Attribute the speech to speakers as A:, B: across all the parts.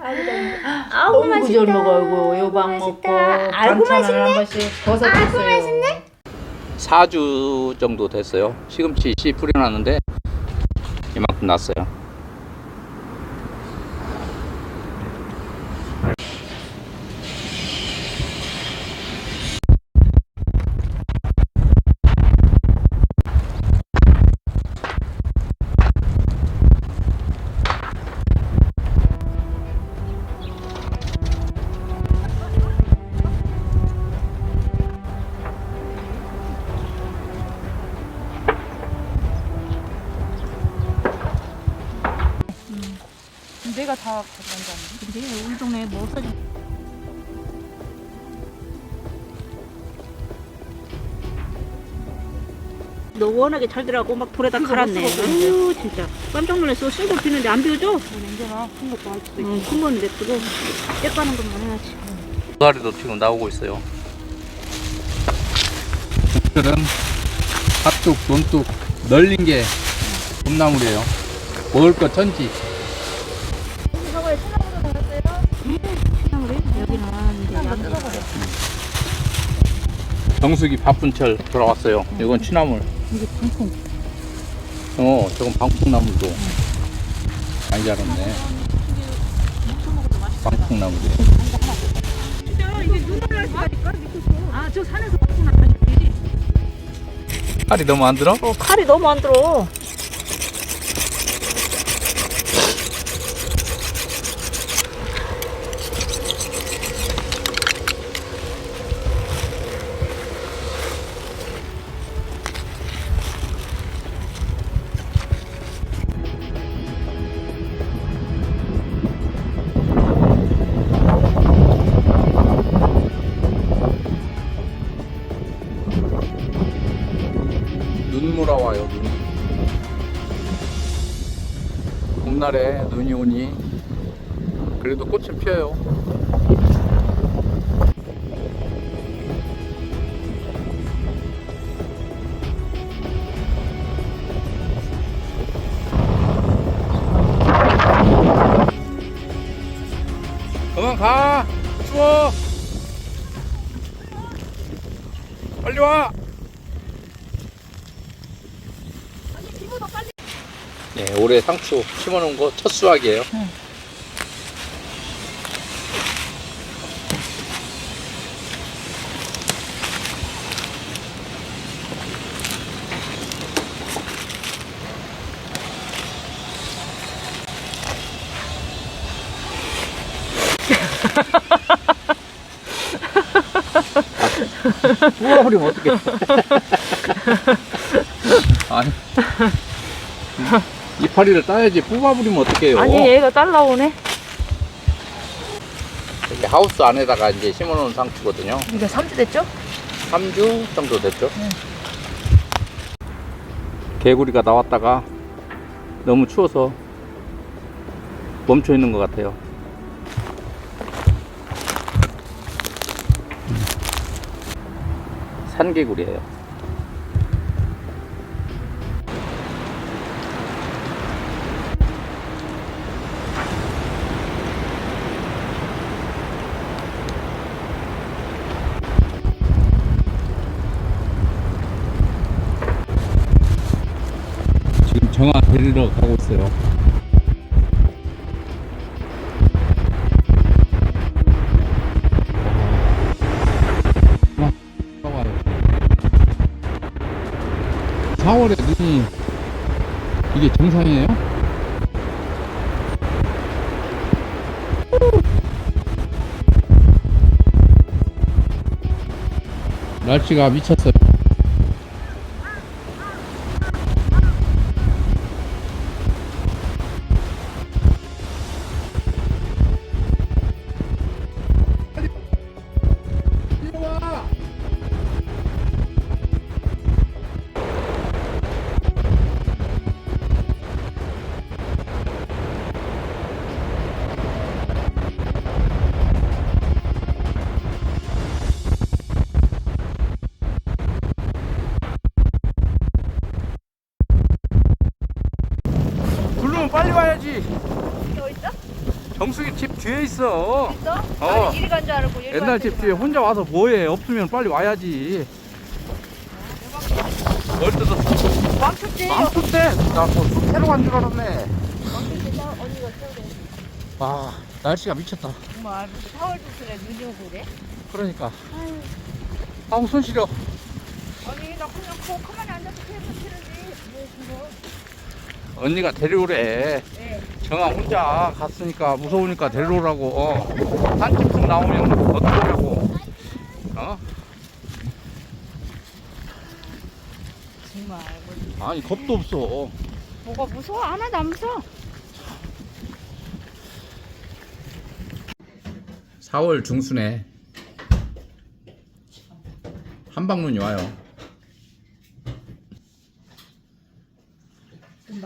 A: 맛있다. 아우
B: 너무 잘 먹어요. 요방 먹고
A: 아이고
B: 반찬을 한 번씩 버섯
A: 아이고,
B: 있어요.
A: 맛있네.
C: 4주 정도 됐어요. 시금치 씨 뿌려놨는데 이만큼 났어요.
D: 내가 다 가져간 거 아니야?
B: 근데 우리 동네 뭐 없어져. 너 워낙에 잘 들어가고 막 돌에다 갈았네. 아유 진짜 깜짝 놀랐어. 쓸고 비는데 안 비워줘?
D: 냄새나 큰 것도 할 수도 있고.
B: 응, 큰 거는 냅두고 쬐까는 것만 해야지.
C: 도다리도 지금 나오고 있어요. 들은 핫뚝, 논뚝 널린 게 봄나물이에요. 먹을 거 천지.
B: 시나물이 여기는 이제 양
C: 정수기 바쁜 철 돌아왔어요. 이건 취나물.
B: 이게 방풍.
C: 어, 저건 방풍나물도 많이 자랐네. 방풍나물이에요.
B: 아저 산에서 방풍 나타지.
C: 칼이 너무 안 들어?
B: 어 칼이 너무 안 들어.
C: 봄날에 눈이 오니 그래도 꽃은 피어요. 그만 가! 추워! 빨리 와! 예, 올해 상추 심어놓은 거 첫 수확이에요. 뽑아버리면 어떡해. 아니. 이파리를 따야지 뽑아버리면 어떡해요.
B: 아니 얘가 딸라오네.
C: 이렇게 하우스 안에다가 이제 심어놓은 상추거든요.
B: 이게 3주 됐죠?
C: 3주 정도 됐죠. 개구리가 나왔다가 너무 추워서 멈춰 있는 것 같아요. 산개구리예요. 지금 데리러 가고 있어요. 와, 와요. 4월에 눈이 이게 정상이에요? 날씨가 미쳤어요. 뒤에 있어.
A: 있어?
C: 어.
A: 아니 이리 간 줄 알고 여기
C: 옛날 집 뒤에 혼자 와서 뭐해? 없으면 빨리 와야지. 뭘 뜯었어?
A: 왕초지
C: 망토 때? 나뭐 숲새로 간 줄 알았네. 와, 날씨가 미쳤다.
A: 정말 4월 중순에 눈이 오고 그래?
C: 그러니까. 아우, 손 시려.
A: 아니 나 그냥 코 가만히 앉아서 테이프 치는지 뭐 그거
C: 언니가 데려오래.
A: 네.
C: 정아 혼자 갔으니까 무서우니까 데려오라고. 어. 한집승 나오면 어떡하냐고. 어?
A: 정말
C: 아니, 겁도 없어.
A: 뭐가 무서워 하나도 안 무서워
C: 4월 중순에 한방눈이 와요.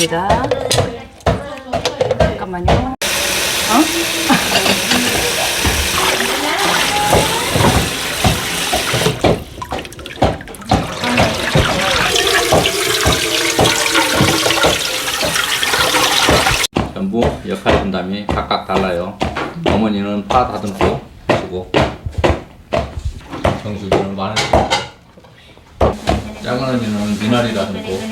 E: 됐습니다. 잠깐만요.
C: 전부 역할 분담이 각각 달라요. 어머니는 파 다듬고 주고 정수기는 마늘 작은 언니는 미나리 다듬고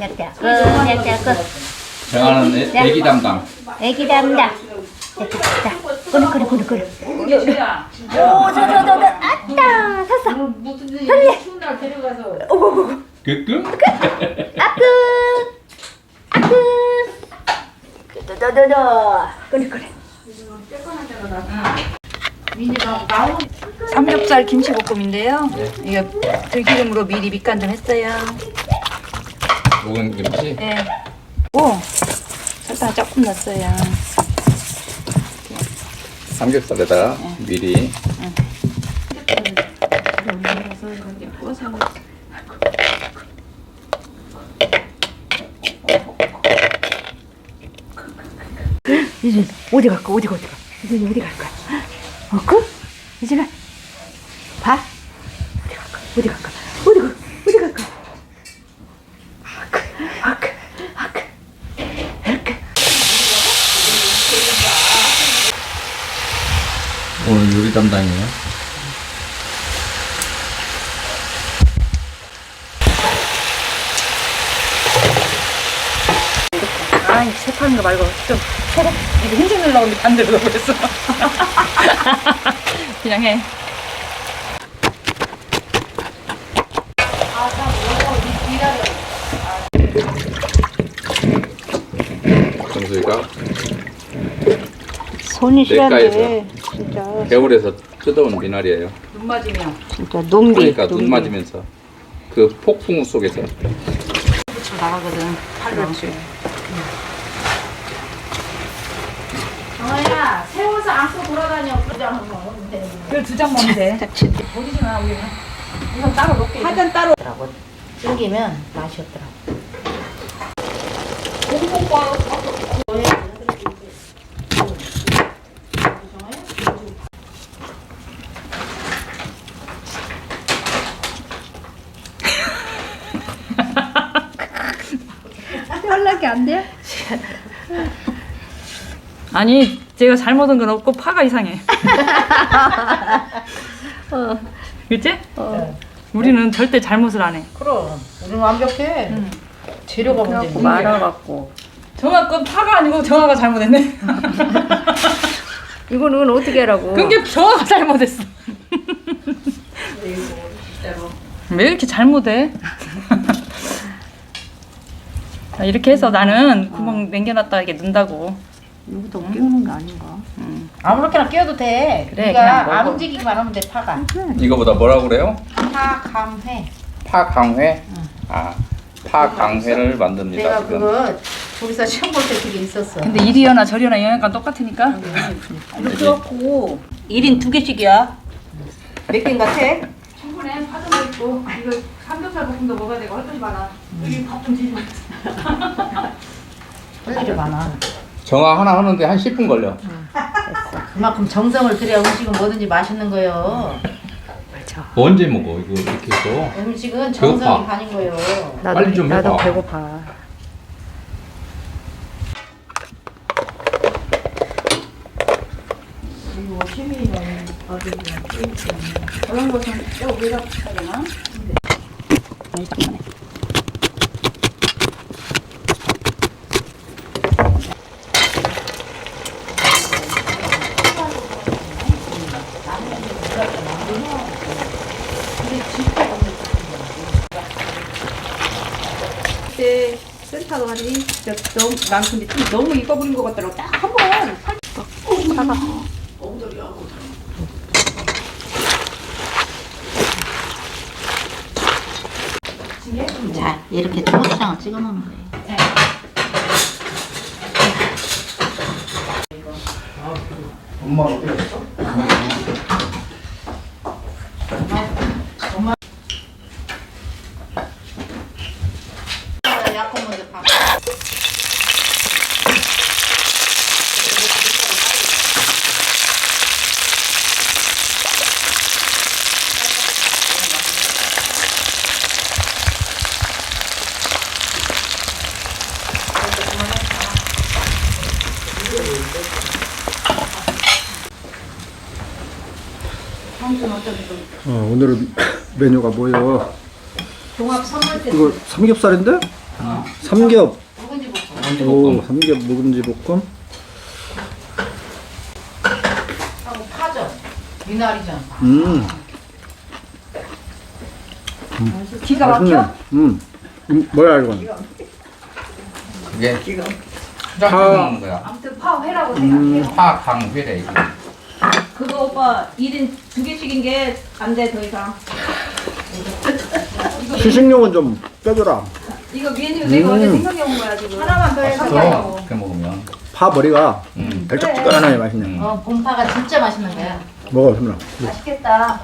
A: 야자, 그, 야자, 그,
C: 정아는 애, 애기 담당.
A: 애기 담다. 자, 그래, 그래, 그래, 그래. 오, 저, 저, 저, 저, 아따, 섰어.
C: 끄끄?
A: 아끝, 아끝. 도도도도. 그래, 그래.
E: 삼겹살 김치볶음인데요. 이거 들기름으로 미리 밑간 좀 했어요.
C: 묵은 김치.
E: 네. 오, 설탕 조금 넣었어요.
C: 삼겹살에다가 미리
A: 이준 어디 갈까? 어디 가? 어디 가? 이준이 어디 갈까? 어, 그? 이준아, 봐. 어디 갈까? 어디 갈까? 어디 가? 어디 갈까? 아크, 아크, 아크, 아크.
C: 오늘 요리 담당이에요.
E: 아이, 새 파는 거 말고 좀 새로 이거 흰색 넣으려고 했는데 반대로 넣어버렸어. 그냥 해.
C: 정수이가
B: 손이
C: 시한데,
B: 진짜
C: 겨울에서 뜯어온 미나리예요.
E: 눈 맞으면
B: 진짜 농비
C: 그러니까 눈 맞으면서 그 폭풍우 속에서
E: 나가거든. 팔로.
A: 정아야, 세워서 안고 돌아다녀. 그러자.
E: 그두장 먹으면 돼. 버리지 마, 우리는. 이건 따로 놓게.
A: 하던 따로. 땡기면 맛이 없더라고. 연락이 안 돼?
E: 아니, 제가 잘못한 건 없고 파가 이상해.
A: 어.
E: 그치? 우리는 절대 잘못을 안 해.
D: 그럼 우리는 완벽해. 재료가 문제.
B: 말아갖고
E: 정아 건 파가 아니고 정아가 잘못했네.
B: 이거는 어떻게 하라고
E: 그게 정아가 잘못했어. 왜 이렇게 잘못해? 자, 이렇게 해서 나는 구멍 남겨놨다 이게 넣는다고.
B: 여기다 끼우는 거 아닌가
D: 아무렇게나 끼워도 돼.
E: 그래,
D: 네가
E: 먹어.
D: 안 움직이기만 하면 돼 파가.
C: 이거보다 뭐라고 그래요?
D: 파감회.
C: 파 강회. 아, 파 강회를 만듭니다.
D: 내가
C: 지금.
D: 그거 우리사 시험 볼 때 그게 있었어.
E: 근데 이리여나 저리여나 영양가 똑같으니까.
B: 이렇게 갖고 1인 두 개씩이야. 몇 개인 같아?
E: 충분해. 파도 있고 이거 삼겹살 볶음도 먹어야 되고 할 것이 많아. 여기 밥좀 뒤집어.
D: 할 일이 많아.
C: 정화 하나 하는데 한 10분 걸려.
D: 그만큼 정성을 들여야 음식은 뭐든지 맛있는 거예요.
A: 맞아.
C: 언제 먹어 이거 이렇게 해서?
D: 음식은 정성이
C: 배고파.
D: 반인 거예요.
A: 나도
C: 빨리 좀
A: 나도
C: 해봐.
A: 배고파.
B: 그때 진짜 너무 난 근데 좀 너무 익어버린 것 같더라고. 딱 한번 살짝 자 이렇게 초고추장을 찍어 놓는 거예요.
C: 엄마 어디 갔어?
D: 약혼 먼저 밥.
F: 어, 오늘은 메뉴가 뭐예요?
D: 종합 선물 때
F: 이거 삼겹살인데? 삼겹.
D: 묵은지 볶음
F: 오, 삼겹 묵은지 볶음.
D: 하고 파전, 미나리전.
F: 음,
E: 기가
F: 맛있네.
E: 막혀?
F: 음. 음, 뭐야 이건?
C: 이게 파 먹는 거야.
E: 아무튼 파 회라고 생각해.
F: 음,
C: 파 강회래 이거.
B: 그거 오빠 1인 두 개씩인 게 안 돼 더 이상.
F: 시식용은 좀 빼줘라.
E: 이거 메뉴 내가
F: 음.
E: 어제 생각해 온 거야 지금.
B: 하나만 더 해서
C: 이렇게 먹으면.
F: 파 머리가
C: 음.
F: 달짝지근하게 맛있네.
E: 음.
D: 어, 봄파가 진짜 맛있는 거야.
F: 먹어, 선물아.
E: 맛있겠다.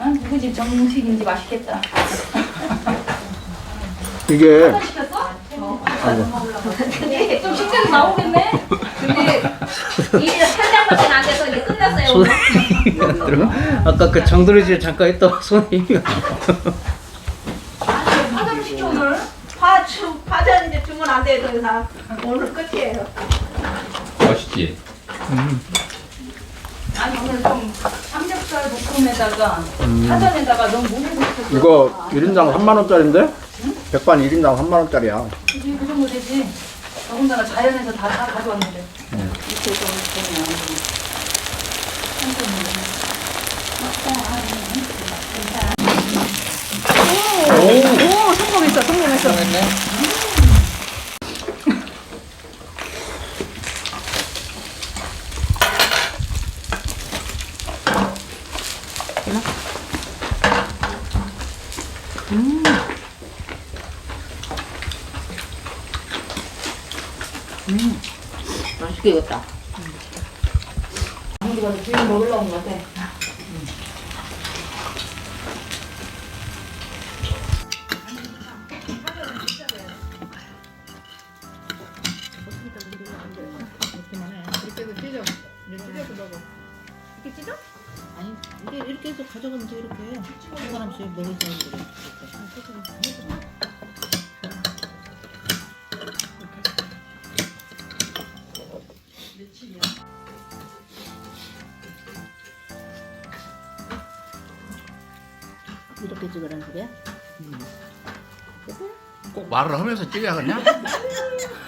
E: 응? 누구 집 정식인지 맛있겠다.
F: 이게
E: 시켰어? 근데 좀 식재료 나오겠네? 근데 안 돼서 이제 끝났어요. 오늘.
G: 아까 그 정도리지 잠깐 있다 손이
E: 화장 시켜 오늘.
B: 파주 파전 이제 주문 안돼더 이상. 오늘 끝이에요.
C: 멋있지?
E: 아니 오늘 좀 삼겹살 볶음에다가 사전에다가 너무 무리해서
F: 이거 1인당 3만 원짜리인데? 백반 1인당 3만 원짜리야.
E: 이게 그 정도 되지. 더군다나 자연에서 다, 다 가져왔는데. 오, 성공했어, 성공했어.
B: 맛있게 익었다.
E: 우리가 지금 먹으려고 온것같
B: 이게 이렇게 해서 가져가면 돼 이렇게 한 사람씩 먹을 사람들이. 이렇게 찍으라는 소리야?
C: 꼭 말을 하면서 찍어야 그냥?